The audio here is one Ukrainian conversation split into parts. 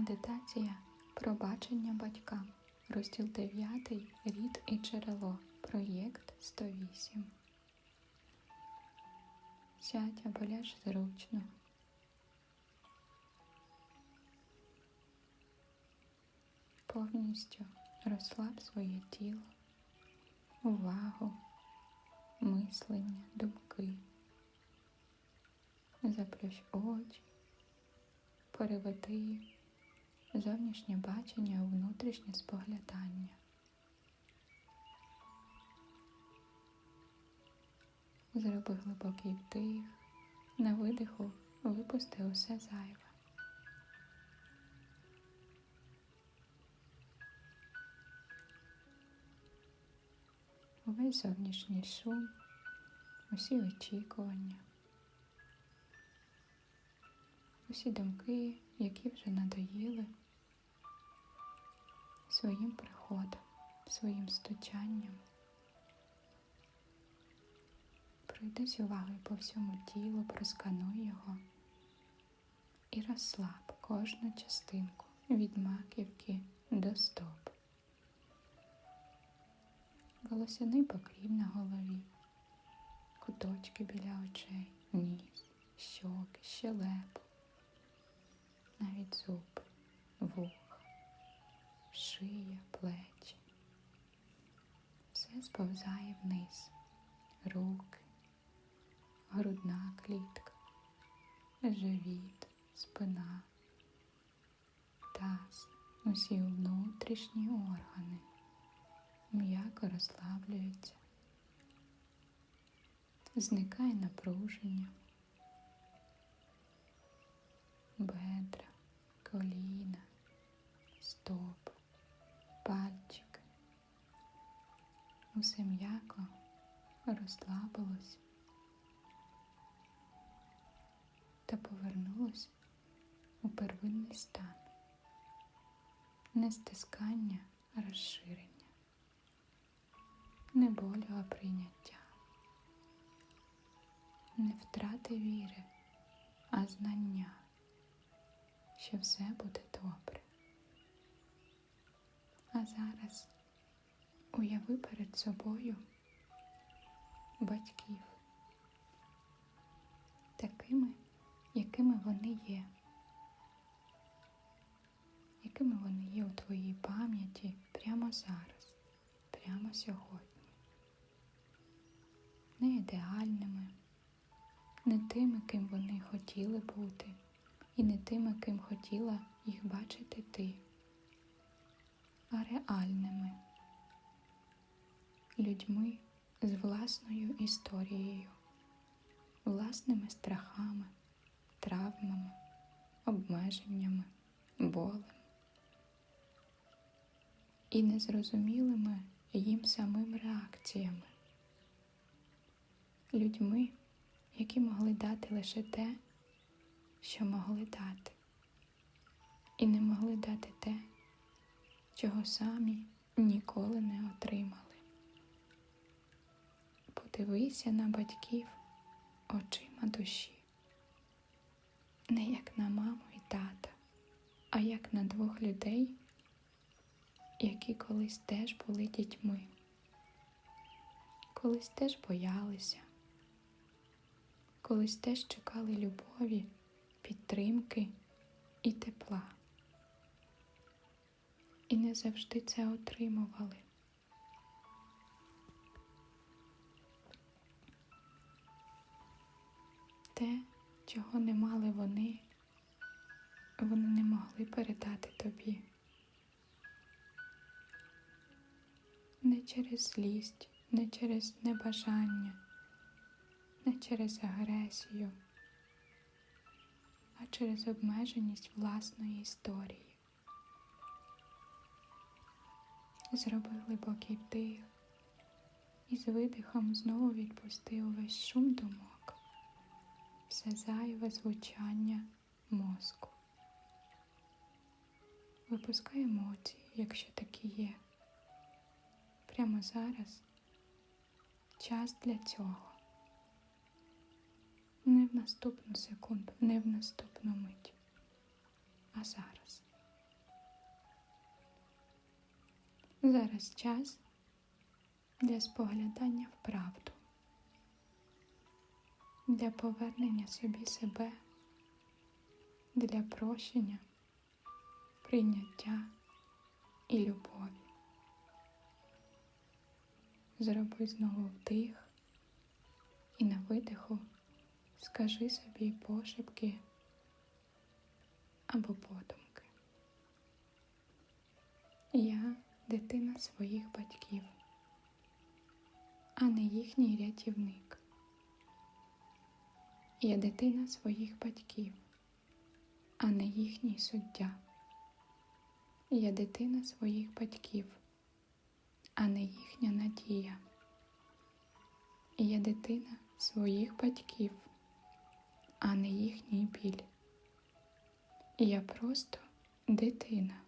Медитація Пробачення батькам. Розділ 9. Рід і джерело. Проєкт 108. Сядь або ляж зручно. Повністю розслаб своє тіло, увагу, мислення, думки. Заплющ очі, переведи зовнішнє бачення у внутрішнє споглядання. Зроби глибокий вдих, на видиху випусти усе зайве. Увесь зовнішній шум, усі очікування, усі думки, які вже надоїли своїм приходом, своїм стучанням. Пройдись увагою по всьому тілу, проскануй його і розслаб кожну частинку від маківки до стоп. Волосяний покрів на голові, куточки біля очей, ніс, щоки, щелепу, навіть зуб, вуха, шия, плечі. Все сповзає вниз, руки, грудна клітка, живіт, спина, таз, усі внутрішні органи м'яко розслаблюються, зникає напруження, бедра, коліна, стоп, пальчики. Усе м'яко розслабилось та повернулось у первинний стан, не стискання, а розширення не болю, а прийняття, не втрати віри, а знання, що все буде добре. А зараз уяви перед собою батьків, такими, якими вони є, якими вони є у твоїй пам'яті прямо зараз, прямо сьогодні. Не ідеальними, не тими, ким вони хотіли бути, і не тими, ким хотіла їх бачити ти, а реальними людьми з власною історією, власними страхами, травмами, обмеженнями, болем і незрозумілими їм самим реакціями. Людьми, які могли дати лише те, що могли дати, і не могли дати те, чого самі ніколи не отримали. Подивися на батьків очима душі, не як на маму і тата, а як на двох людей, які колись теж були дітьми, колись теж боялися, колись теж чекали любові, підтримки і тепла. І не завжди це отримували. Те, чого не мали вони, вони не могли передати тобі. Не через злість, не через небажання не через агресію, а через обмеженість власної історії. Зроби глибокий вдих і з видихом знову відпусти увесь шум думок, все зайве звучання мозку. Випускай емоції, якщо такі є. Прямо зараз час для цього не в наступну секунду, не в наступну мить, а зараз. Зараз час для споглядання в правду, для повернення собі себе, для прощення, прийняття і любові. Зроби знову вдих і на видиху скажи собі пошепки або подумки. Я дитина своїх батьків, а не їхній рятівник. Я дитина своїх батьків, а не їхній суддя. Я дитина своїх батьків, а не їхня надія. Я дитина своїх батьків, а не їхній біль. Я просто дитина.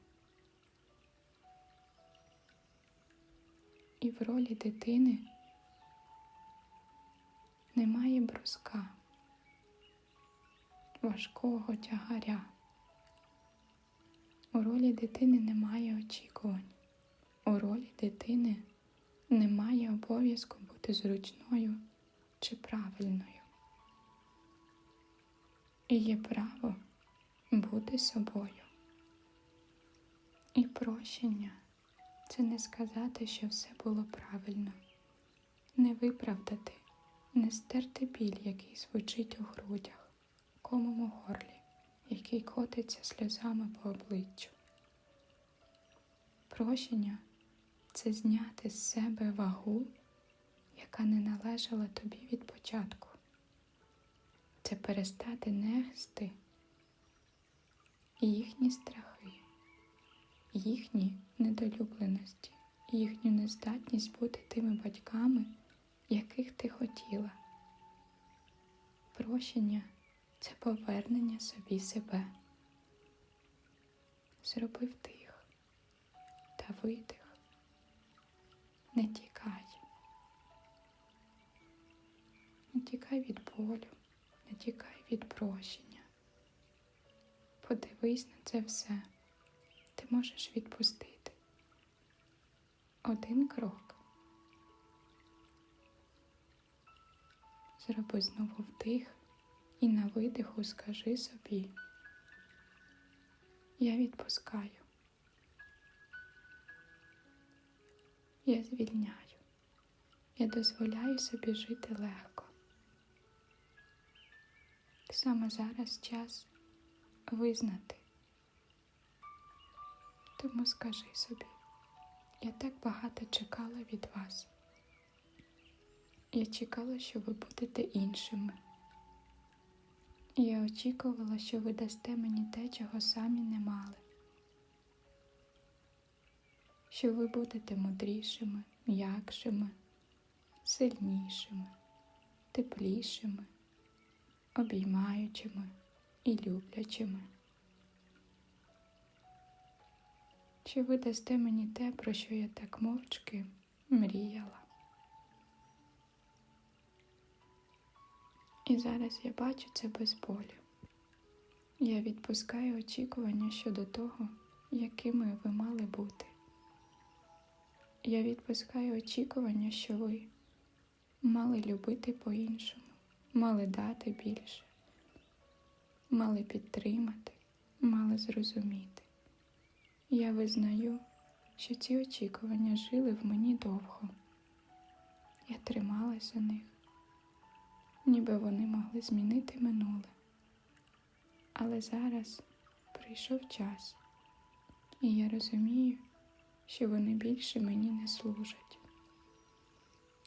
І в ролі дитини немає бруска, важкого тягаря. У ролі дитини немає очікувань. У ролі дитини немає обов'язку бути зручною чи правильною. І є право бути собою. І прощення це не сказати, що все було правильно, не виправдати, не стерти біль, який звучить у грудях, комом у горлі, який котиться сльозами по обличчю. Прощення це зняти з себе вагу, яка не належала тобі від початку. Це перестати нести їхні страхи, їхні недолюбленості, і їхню нездатність бути тими батьками, яких ти хотіла. Прощення це повернення собі себе. Зроби вдих та видих. Не тікай. Не тікай від болю, не тікай від прощення. Подивись на це все. Ти можеш відпустити. Один крок. Зроби знову вдих і на видиху скажи собі. Я відпускаю. Я звільняю. Я дозволяю собі жити легко. Саме зараз час визнати. Тому скажи собі, я так багато чекала від вас. Я чекала, що ви будете іншими. Я очікувала, що ви дасте мені те, чого самі не мали, що ви будете мудрішими, м'якшими, сильнішими, теплішими, обіймаючими і люблячими. Чи ви дасте мені те, про що я так мовчки мріяла? І зараз я бачу це без болю. Я відпускаю очікування щодо того, якими ви мали бути. Я відпускаю очікування, що ви мали любити по-іншому, мали дати більше, мали підтримати, мали зрозуміти. Я визнаю, що ці очікування жили в мені довго. Я трималася них, ніби вони могли змінити минуле. Але зараз прийшов час, і я розумію, що вони більше мені не служать.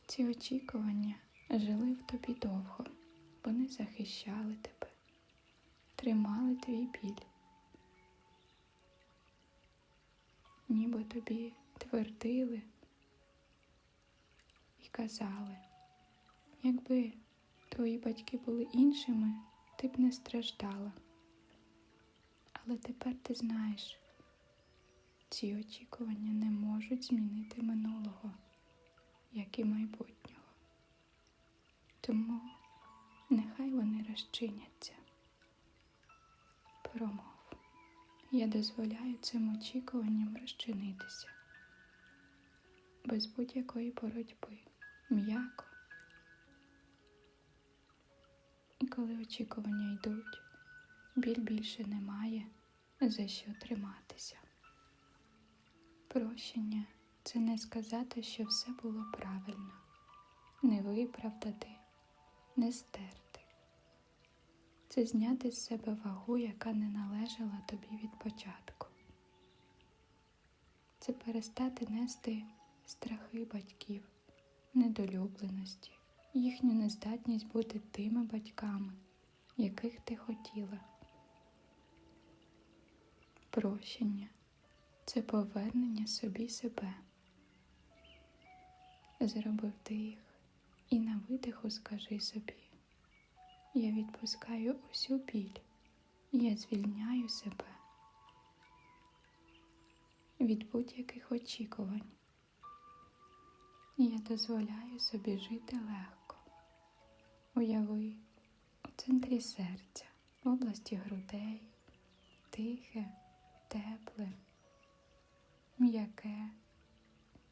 Ці очікування жили в тобі довго, вони захищали тебе, тримали твій біль. Ніби тобі твердили і казали, якби твої батьки були іншими, ти б не страждала. Але тепер ти знаєш, ці очікування не можуть змінити минулого, як і майбутнього. Тому нехай вони розчиняться. Промов. Я дозволяю цим очікуванням розчинитися. без будь-якої боротьби, м'яко. І коли очікування йдуть, біль більше немає, за що триматися. Прощення це не сказати, що все було правильно, не виправдати, не стерти. Це зняти з себе вагу, яка не належала тобі від початку. Це перестати нести страхи батьків, недолюбленості, їхню нездатність бути тими батьками, яких ти хотіла. Прощення це повернення собі себе. Зроби вдих і на видиху скажи собі. Я відпускаю усю біль, я звільняю себе від будь-яких очікувань. Я дозволяю собі жити легко. Уяви у центрі серця, в області грудей, тихе, тепле, м'яке,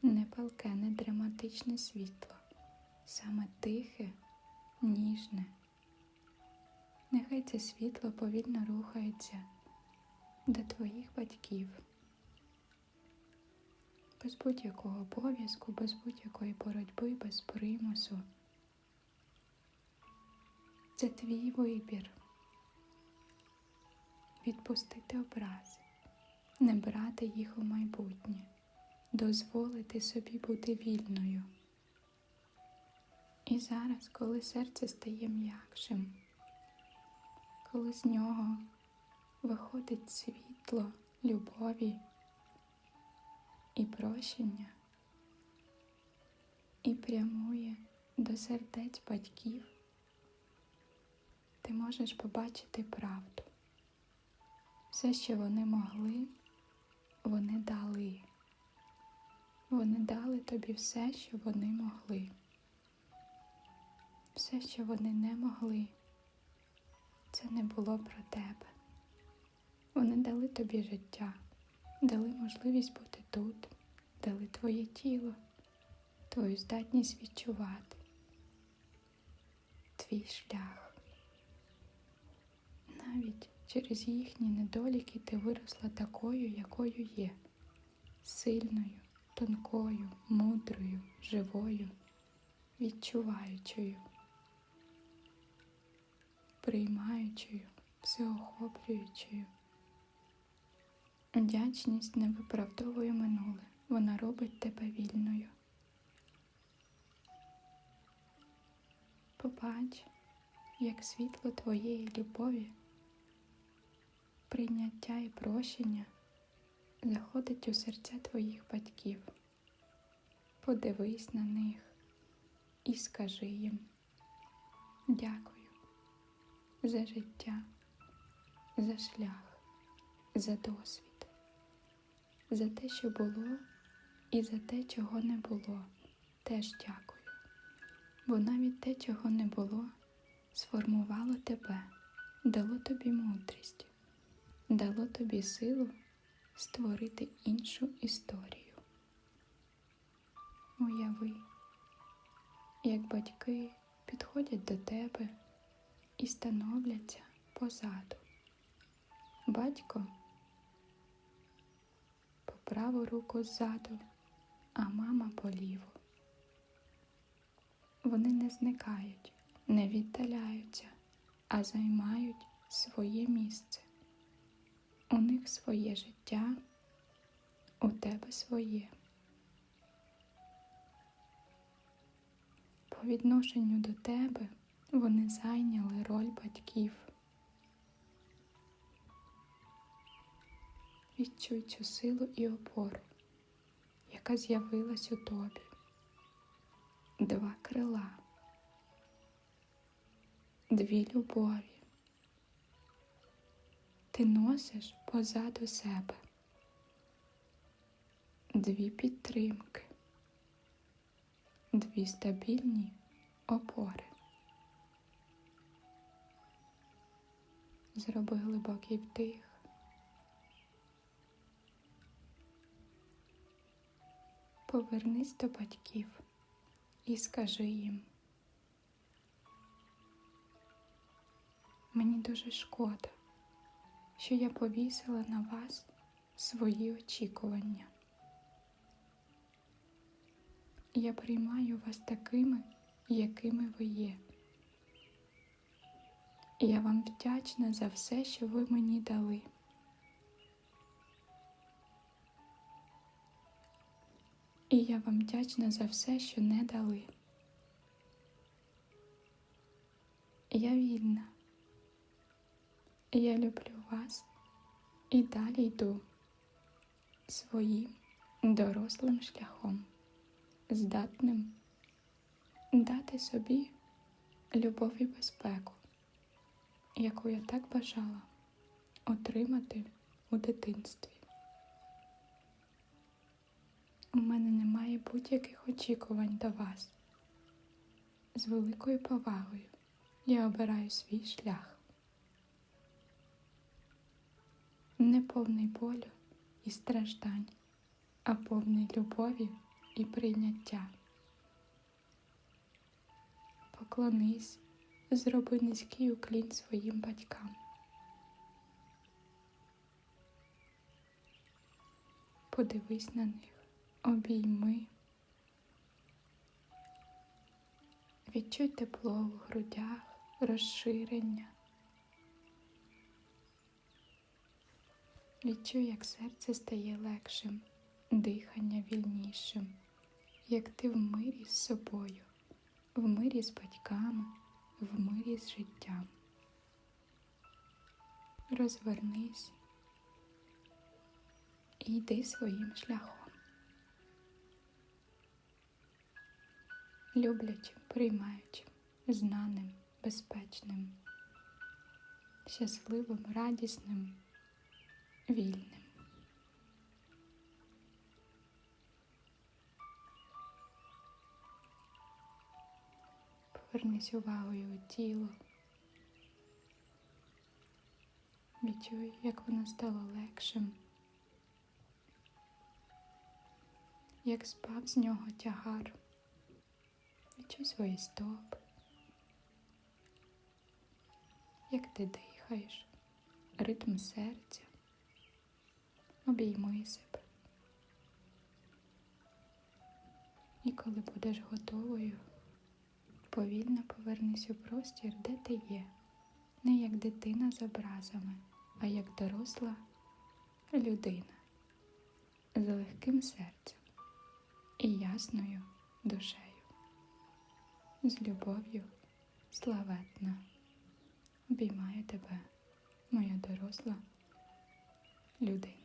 не палке, не драматичне світло, саме тихе, ніжне. Нехай це світло повільно рухається до твоїх батьків, без будь-якого обов'язку, без будь-якої боротьби, без примусу. Це твій вибір. Відпустити образи, не брати їх у майбутнє, дозволити собі бути вільною. І зараз, коли серце стає м'якшим, коли з нього виходить світло любові і прощення, і прямує до сердець батьків, ти можеш побачити правду. Все, що вони могли, вони дали. Вони дали тобі все, що вони могли. Все, що вони не могли, це не було про тебе. Вони дали тобі життя, дали можливість бути тут, дали твоє тіло, твою здатність відчувати, твій шлях. Навіть через їхні недоліки ти виросла такою, якою є, сильною, тонкою, мудрою, живою, відчуваючою приймаючою, всеохоплюючою. Вдячність не виправдовує минуле, вона робить тебе вільною. Побач, як світло твоєї любові, прийняття і прощення заходить у серця твоїх батьків. Подивись на них і скажи їм дякую за життя, за шлях, за досвід, за те, що було, і за те, чого не було, теж дякую. Бо навіть те, чого не було, сформувало тебе, дало тобі мудрість, дало тобі силу створити іншу історію. Уяви, як батьки підходять до тебе і становляться позаду. Батько по праву руку ззаду, а мама по ліву. Вони не зникають, не віддаляються, а займають своє місце. У них своє життя, у тебе своє. По відношенню до тебе вони зайняли роль батьків. Відчуй цю силу і опору, яка з'явилась у тобі. Два крила, дві любові. Ти носиш позаду себе, дві підтримки, дві стабільні опори. Зроби глибокий вдих. Повернись до батьків і скажи їм. Мені дуже шкода, що я повісила на вас свої очікування. Я приймаю вас такими, якими ви є. Я вам вдячна за все, що ви мені дали. І я вам вдячна за все, що не дали. Я вільна. Я люблю вас і далі йду своїм дорослим шляхом, здатним дати собі любов і безпеку, яку я так бажала отримати у дитинстві. У мене немає будь-яких очікувань до вас. З великою повагою я обираю свій шлях. Не повний болю і страждань, а повний любові і прийняття. Поклонись, зроби низький уклін своїм батькам. Подивись на них, обійми. Відчуй тепло у грудях, розширення. Відчуй, як серце стає легшим, дихання вільнішим, як ти в мирі з собою, в мирі з батьками, в мирі з життям. Розвернись і йди своїм шляхом. Люблячим, приймаючим, знаним, безпечним, щасливим, радісним, вільним. Повернись увагою у тіло. Відчуй, як воно стало легшим, як спав з нього тягар. Відчуй свої стопи, як ти дихаєш, ритм серця, обійми себе. І коли будеш готовою, повільно повернись у простір, де ти є, не як дитина з образами, а як доросла людина з легким серцем і ясною душею. З любов'ю славетна. Обіймаю тебе, моя доросла людина.